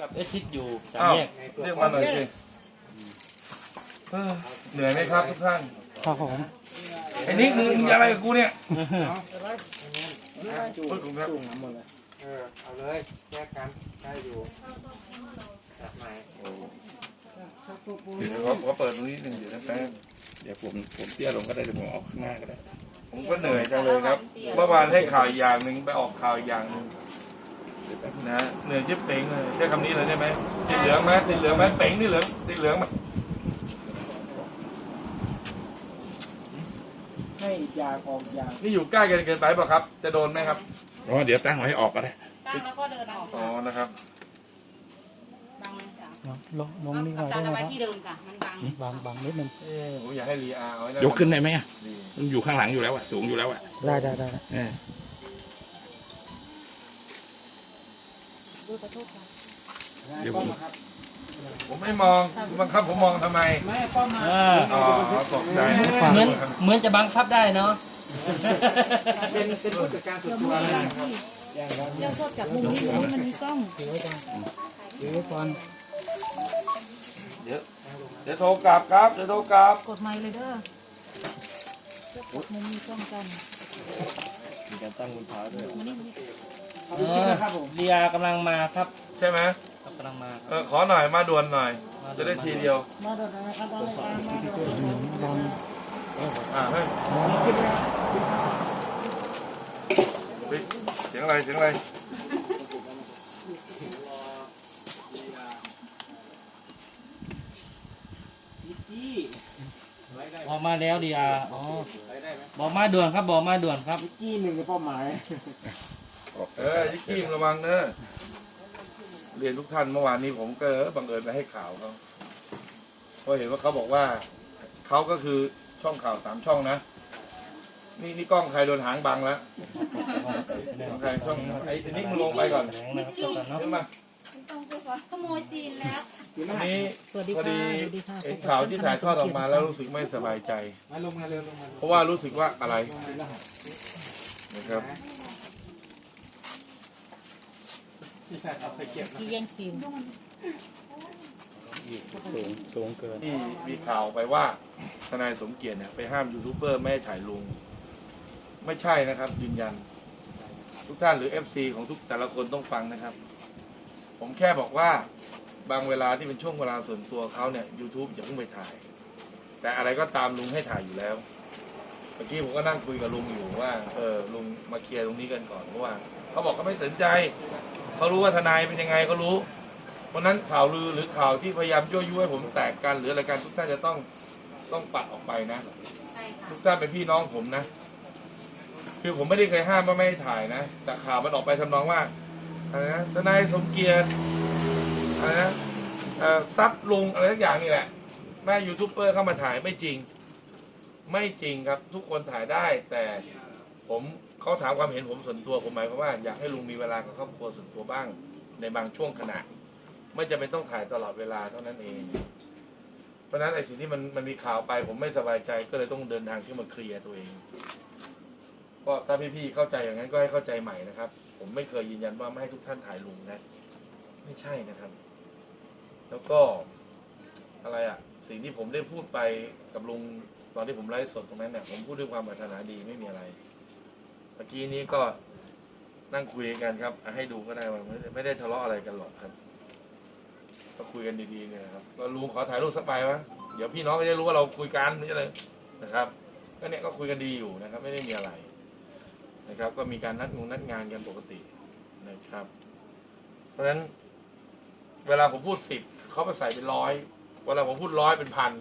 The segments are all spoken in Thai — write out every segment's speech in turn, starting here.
กับเอชิดอยู่สามอ้าวแยกเรียกมาหน่อยสิเออเหนื่อยไหมครับทุกท่านครับผมไอ้นิกมึงมึงอะไรกับกูเนี่ยจุ่มพูดถูกครับจุ่มน้ำหมดเลยเออ เอาเลยแยกกันได้อยู่จัดใหม่เดี๋ยวเขาเขาเปิดตรงนี้หนึ่งเดี๋ยวนะแป๊บเดี๋ยวผมผมเตี้ยลงก็ได้เดี๋ยวผมออกข้างหน้าก็ได้ ผมก็เหนื่อยจังเลยครับ เมื่อวานให้ข่าวอีกอย่างหนึ่งไปออกข่าวอีกอย่างหนึ่ง นะเหนื่อยจิ๊บเป่งเลยใช้คำนี้เลยได้ไหมติดเหลืองไหมติดเหลืองไหมเป่งติดเหลืองติดเหลืองไหมให้ยาออกยานี่อยู่ใกล้กันเกินไปเปล่ะครับ จะโดนไหมครับอ๋อเดี๋ยวตั้งไว้ให้ออกก็ได้ตั้งแล้วก็เดินออกอ๋อนะครับบังไหมจ๊ะลงลงนี่เอาก่อนจาได้นไหมเอาไว้ครับที่เดิมจ้ะมันบังบางบางนิดนึงเอ้ผมอยากให้รีอาเอาไว้ะยกขึ้นได้ไหมอะดีมันอยู่ข้างหลังอยู่แล้วอะสูงอยู่แล้วอะได้ได้ได้เออ ขอโทษค่ะเดี๋ยวผมผมไม่มองบังคับผมมองทำไมไม่ป้อมมาอ่าอ๋อตกใจเหมือนเหมือนจะบังคับได้เนาะเป็นเป็นผู้จัดการส่วนตัวนะครับแย่งกันเจ้าโทษจากมุมนี้มุมมันมีกล้องถือไว้ก่อนถือไว้ก่อนเดี๋ยวเดี๋ยวโทรกลับครับเดี๋ยวโทรกลับกดไมค์เลยเด้อเจ้าโทษมุมมีกล้องกันมีการตั้งมือเท้าด้วยมานี่มานี่ ขอบคุณนะครับผม เรียกำลังมาครับใช่ไหมครับกำลังมาเออขอหน่อยมาด่วนหน่อยจะได้ทีเดียวมาเดินนะครับมาเดินมาเดินอ่าเฮ้ยเฮ้ยเสียงอะไรเสียงอะไรจี้ออกมาแล้วดีอาอ๋อไปได้ไหมบอกมาด่วนครับบอกมาด่วนครับจี้หนึ่งในเป้าหมาย ออกเออยิกกี้ระวังเนอะเรียนทุกท่านเมื่อวานนี้ผมก็บังเอิญไปให้ข่าวเขาเพราะเห็นว่าเขาบอกว่าเขาก็คือช่องข่าวสามช่องนะนี่นี่กล้องใครโดนหางบังแล้วของใครช่องไอ้นิกมึงลงไปก่อนแถลงนะครับเจ้ากันเนาะขึ้นมาขโมยซีนแล้ววันนี้สวัสดีพอค่ะดีสวัสดีค่ะเห็นข่าวที่ถ่ายทอดออกมาแล้วรู้สึกไม่สบายใจมาลงมาเร็วลงมาเพราะว่ารู้สึกว่าอะไรลงมาแล้วนะครับเอาไปเก็บนะที่แย่งซีนสูงสูงเกินที่มีข่าวไปว่าทนายสมเกียรติเนี่ยไปห้ามยูทูบเบอร์ไม่ให้ถ่ายลุงไม่ใช่นะครับ ยืนยัน ทุกท่านหรือ FC ของทุกแต่ละคนต้องฟังนะครับ ผมแค่บอกว่าบางเวลาที่เป็นช่วงเวลาส่วนตัวเขาเนี่ย YouTube อย่าเพิ่งไปถ่าย แต่อะไรก็ตามลุงให้ถ่ายอยู่แล้วเมื่อกี้ผมก็นั่งคุยกับลุงอยู่ว่า เออลุงมาเคลียร์ตรงนี้กันก่อนเพราะว่าเขาบอกเขาไม่สนใจ เขารู้ว่าทนายเป็นยังไงเขารู้เพราะฉะนั้นข่าวลือหรือข่าวที่พยายามยั่วยุให้ผมแตกกันหรืออะไรกันทุกท่านจะต้องต้องปัดออกไปนะ ใช่ค่ะทุกท่านเป็นพี่น้องผมนะ คือผมไม่ได้เคยห้ามว่าไม่ให้ถ่ายนะ แต่ข่าวมันออกไปทำนองว่าอะไรนะทนายสมเกียรติอะไรนะเอ่อซับลุงอะไรทุกอย่างนี่แหละแม่ยูทูบเบอร์เข้ามาถ่ายไม่จริง ไม่จริงครับ ทุกคนถ่ายได้แต่ ผมเขาถามความเห็นผมส่วนตัวผมหมายความว่าอยากให้ลุงมีเวลากับครอบครัวส่วนตัวบ้าง ในบางช่วงขณะ ไม่จำเป็นต้องถ่ายตลอดเวลาเท่านั้นเอง เพราะฉะนั้นไอ้สิ่งที่มันมันมีข่าวไป ผมไม่สบายใจก็เลยต้องเดินทางขึ้นมาเคลียร์ตัวเอง ก็ถ้าพี่ๆเข้าใจอย่างนั้นก็ให้เข้าใจใหม่นะครับ ผมไม่เคยยืนยันว่าไม่ให้ทุกท่านถ่ายลุงนะ ไม่ใช่นะครับ แล้วก็อะไรอะสิ่งที่ผมได้พูดไปกับลุงตอนที่ผมไลฟ์สดตรงนั้นเนี่ยผมพูดด้วยความปรารถนาดีไม่มีอะไร เมื่อกี้นี้ก็นั่งคุยกันครับให้ดูก็ได้ว่าไม่ได้ทะเลาะอะไรกันหรอกครับ ก็คุยกันดีๆเนี่ยนะครับก็ลุงขอถ่ายรูปสักใบวะเดี๋ยวพี่น้องก็จะรู้ว่าเราคุยกันไม่ใช่เลยนะครับก็เนี่ยก็คุยกันดีอยู่นะครับ ไม่ได้มีอะไร นะครับ ก็มีการนัดงงนัดงานกันปกตินะครับ เพราะฉะนั้น เวลาผมพูดสิบเขาไปใส่เป็นร้อยเวลาผมพูดร้อยเป็นพัน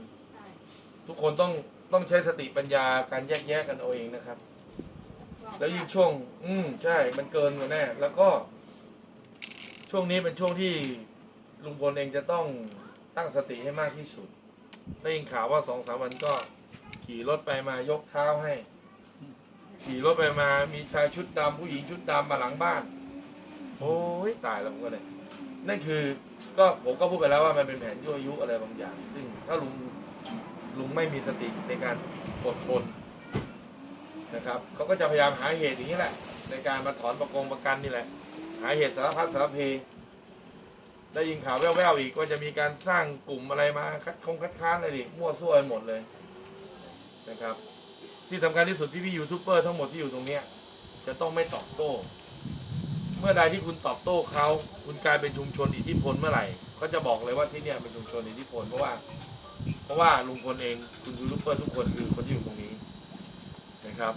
ทุกคนต้องต้องใช้สติปัญญาการแยกแยะกันเอาเองนะครับ แล้วยิ่งช่วง อืมใช่ มันเกินกว่าแน่ แล้วก็ ช่วงนี้เป็นช่วงที่ลุงพลเองจะต้องตั้งสติให้มากที่สุด ได้ยินข่าวว่าสองสามวันก็ ขี่รถไปมายกเท้าให้ ขี่รถไปมามีชายชุดดำผู้หญิงชุดดำมาหลังบ้าน โอ้ยตายแล้วผมก็เลย นั่นคือ ก็ผมก็พูดไปแล้วว่ามันเป็นแผนยั่วยุอะไรบางอย่าง ซึ่งถ้าลุงลุงไม่มีสติในการอดทน นะครับเขาก็จะพยายามหาเหตุอย่างนี้แหละ ในการมาถอนประกงประกันนี่แหละ หาเหตุสารพัดสารเพได้ยินข่าวแว่วๆอีกว่าจะมีการสร้างกลุ่มอะไรมาคัดคงคัดค้านอะไรดิมั่วซั่วไปหมดเลยนะครับ ที่สำคัญที่สุดที่พี่ยูทูบเบอร์ทั้งหมดที่อยู่ตรงเนี้ยจะต้องไม่ตอบโต้ เมื่อใดที่คุณตอบโต้เขาคุณกลายเป็นชุมชนอิทธิพลเมื่อไหร่เขาจะบอกเลยว่าที่เนี่ยเป็นชุมชนอิทธิพลเพราะว่า เพราะว่าลุงพลเองคุณยูทูบเบอร์ทุกคนคือคนที่อยู่ตรงนี้ นะครับ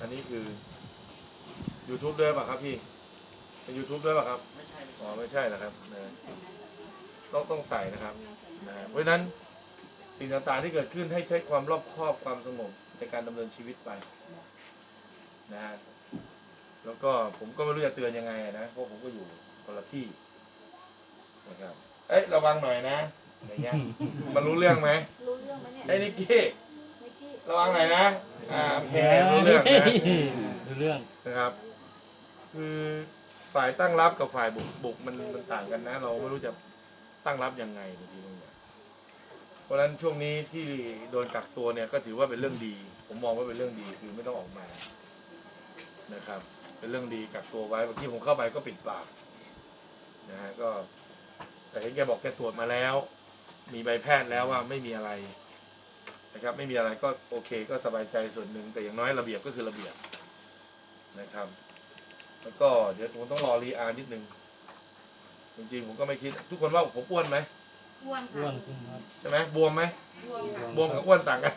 อันนี้คือ YouTube ด้วยป่ะครับพี่เป็น YouTube ด้วยป่ะครับ ไม่ใช่อ๋อไม่ใช่นะครับนะต้องต้องใส่นะครับนะเพราะฉะนั้นสิ่งต่างๆที่เกิดขึ้นให้ใช้ความรอบคอบความสงบในการดำเนินชีวิตไปนะฮะแล้วก็ผมก็ไม่รู้จะเตือนยังไงนะเพราะผมก็อยู่คนละที่นะครับ เอ้ยระวังหน่อยนะอย่างเงี้ยมันรู้เรื่องไหมรู้เรื่องไหมเนี่ยไอ้นิกกี้นิกกี้ ระวังหน่อยนะอ่าโอเครู้เรื่องนะรู้เรื่องนะครับ คือฝ่ายตั้งรับกับฝ่ายบุกบุกมันมันต่างกันนะ เราไม่รู้จะตั้งรับยังไงบางทีบางอย่างเพราะฉะนั้นช่วงนี้ที่โดนกักตัวเนี่ยก็ถือว่าเป็นเรื่องดี ผมมองว่าเป็นเรื่องดีคือไม่ต้องออกมานะครับ เป็นเรื่องดีกักตัวไว้เมื่อกี้ผมเข้าไปก็ปิดปากนะฮะก็ แต่เห็นแกบอกแกตรวจมาแล้ว มีใบแพทย์แล้วว่าไม่มีอะไร นะครับ ไม่มีอะไรก็โอเค ก็สบายใจส่วนหนึ่งแต่อย่างน้อยระเบียบก็คือระเบียบนะครับ แล้วก็เดี๋ยวผมต้องรอรีอาร์นิดนึงจริงๆผมก็ไม่คิด ทุกคนว่าผมอ้วนไหมอ้วนอ้วค่ะนขึ้นครับใช่ไหมบวมไหมอ้วนค่ะบวมกับอ้วนต่างกัน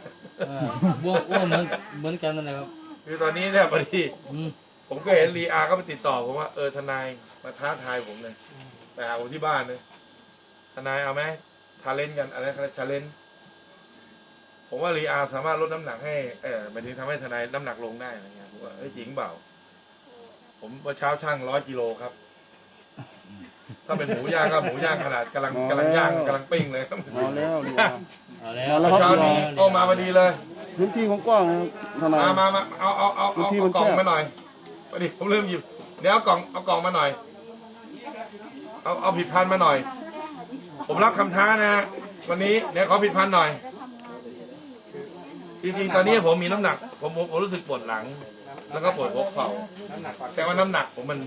อ่าบวมอ้วนเหมือนเหมือนกันนั่นแหละครับคือตอนนี้เนี่ยพอดี อืมผมก็เห็นรีอาร์ก็ไปติดต่อผมว่าเออทนายมาท้าทายผมเลยไปหาผมที่บ้านเลยทนายเอาไหมทาเลนกันอะไรนะชาเลน ผมว่ารีอาร์สามารถลดน้ำหนักให้เออหมายถึงทำให้ทนายน้ำหนักลงได้อะไรเงี้ยผมว่าเอ้ยจริงเปล่า ผมเมื่อเช้าช่างร้อยกิโลครับ ถ้าเป็นหมูย่างก็หมูย่างขนาดกำลังกำลังย่างกำลังปิ้งเลยครับมาแล้วดีกว่า เอาแล้วเอาแล้เมื่วอเช้านี้เอามาพอดีเลย พื้นที่ของกว้างนะครับทนาย มามามาเอาเอาเอาพื้เอานที่เอามันกล่องแคบ มาหน่อยพอดีผมลืมหยิบ เดี๋ยวเอากล่องเอากล่องมาหน่อย เอาเอาผิดพันธุ์มาหน่อย ผมรับคำท้านะฮะวันนี้เดี๋ยวขอผิดพันธุ์หน่อย จริงๆ ตอนนี้ผมมีน้ำหนักผมผมผมรู้สึกปวดหลัง แล้วก็ปวดหัวเข่าแต่ว่าน้ำหนักผมมัน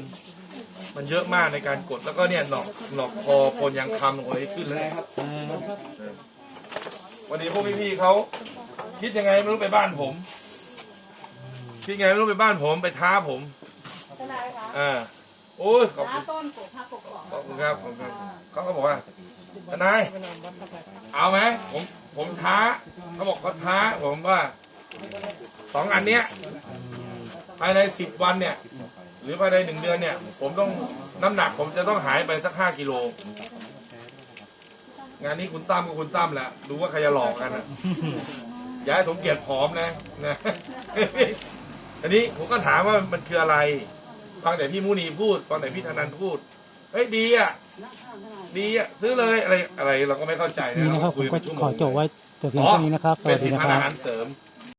มันเยอะมากในการกด แล้วก็เนี่ยหนอกหนอกคอโคนยางคำโอ้ยขึ้นเลยครับอ่าเออวันนี้พวกพี่ๆเขาคิดยังไงไม่รู้ไปบ้านผม คิดยังไงไม่รู้ไปบ้านผมไปท้าผมทนายคะอ่าโอ้ยขอบคุน้าณต้นปลูกผักปลูกของขอบคุณครับขอบคุณครับเขาก็บอกว่า ทนายเอาไหมผมผมท้าเขาบอกเขาท้าผมว่าสองอันเนี้ยภายในสิบวันเนี่ย หรือภายในหนึ่งเดือนเนี่ย ผมต้องน้ำหนักผมจะต้องหายไปสักห้ากิโล งานนี้คุณตั้มกับคุณตั้มแหละดูว่าใครจะหลอกกันอะอย่าให้สมเกียรติผอมนะนะอันนี้ผมก็ถามว่ามันคืออะไร ฟังแต่พี่มูนีพูด ฟังแต่พี่ธนันพูด เฮ้ยดีอะ ดีอะซื้อเลยอะไรอะไรเราก็ไม่เข้าใจนะนี่เรานะครับคุผยมก็เป็นชั่วโมของจบไว้แต่เพียงเท่านี้นะครับสเป็วันสผลิดีตนะภัณฑ์ครัอาบหารเสริม